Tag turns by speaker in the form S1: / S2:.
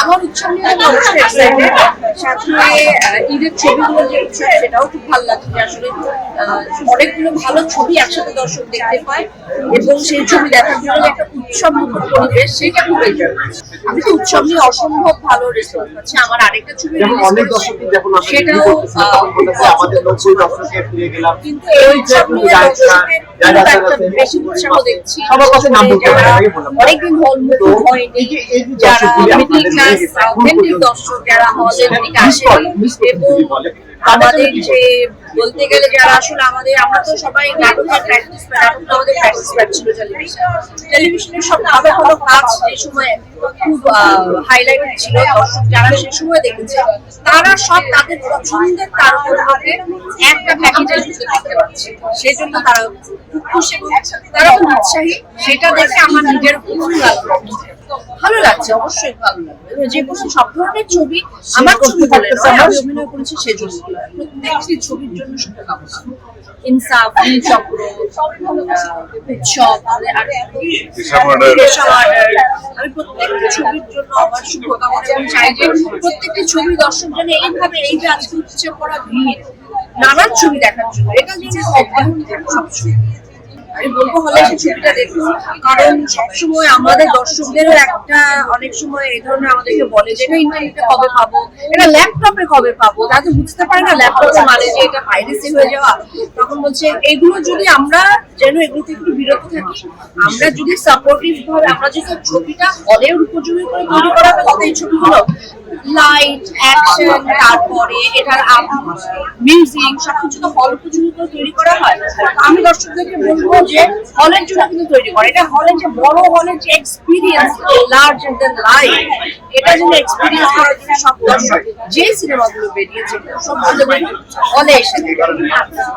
S1: আমার উৎসব নিয়ে আমি ঈদের ছবিগুলো উৎসব সেটাও খুব ভালো লাগছে আসলে অনেকগুলো ভালো ছবি একসাথে দর্শক দেখতে পায়। এবং সেই ছবি দেখার জন্য একটা উৎসব মুখর পরিবেশ সেটা খুব আমি তো উৎসব নিয়ে অসম্ভব ভালো রেসপন্স পাচ্ছি। আমার আরেকটা ছবি সেটাও কিন্তু এই উৎসব নিয়ে দর্শকের বেশি উৎসাহ দেখছি। অনেকদিন হল
S2: তো
S1: হয়নি যারা
S2: দর্শকগুলি
S1: ক্লাস অথেন্টিক দর্শক যারা হলের দিকে
S2: miss
S1: আসে
S2: করে, miss করতে
S1: এবং আমাদের যে বলতে গেলে যারা আসলে আমাদের আমরা তো সবাই নাটকের প্র্যাকটিস নাটক আমাদের প্র্যাকটিস টেলিভিশন টেলিভিশনের সব ভালো ভালো কাজ যে সময় খুব হাইলাইটেড ছিল দর্শক যারা সে সময় দেখেছে তারা সব তাদের পছন্দের একটা সেই জন্য তারা খুব খুশি তারা খুব উৎসাহী। সেটা দেখে আমার নিজের খুব ভালো ভালো লাগছে অবশ্যই ভালো লাগছে যে কোনো সব ধরনের ছবি আমার ছবি বলে নয় আমি অভিনয় করেছি সেজন্য। প্রত্যেকটি ছবির জন্য শুভকামনা। ইনসাফ চক্র উৎসব আর
S3: দিশা murder।
S1: দিশা murder। আমি প্রত্যেকটি ছবির জন্য আমার শুভকামনা এবং চাই যে প্রত্যেকটি ছবি দর্শক যেন এইভাবে এই যে আজকে উৎসব করা ভিড় নানান ছবি দেখার জন্য। এটা যেন অব্যাহত থাকে সবসময়। আমি বলব হলে সেই ছবিটা দেখুন কারণ সবসময় আমাদের দর্শকদেরও একটা অনেক সময় এই ধরনের আমাদেরকে বলে যে এটা ইন্টারনেটে কবে পাবো? এটা ল্যাপটপে কবে পাবো? তারা তো বুঝতে পারে না ল্যাপটপে মানে যে এটা পাইরেসি হয়ে যাওয়া। তখন বলছে এগুলো যদি আমরা যেন এগুলো থেকে একটু বিরত থাকি আমরা যদি সাপোর্টিভ ভাবে আমরা যদি ছবিটা হলের উপযোগী করে তৈরি করা হয় তাহলে এই ছবিগুলো লাইট অ্যাকশন তারপরে এটার মিউজিক সবকিছু তো হল উপযোগী করে তৈরি করা হয়। আমি দর্শকদেরকে বলব যে হলের জন্য কিন্তু তৈরি করে এটা হলের যে বড় হলের যে এক্সপিরিয়েন্স লার্জ দেন লাইফ এটা যেন এক্সপিরিয়েন্স করার জন্য সব দর্শক যে সিনেমাগুলো বেরিয়েছে, সব হলে এসে।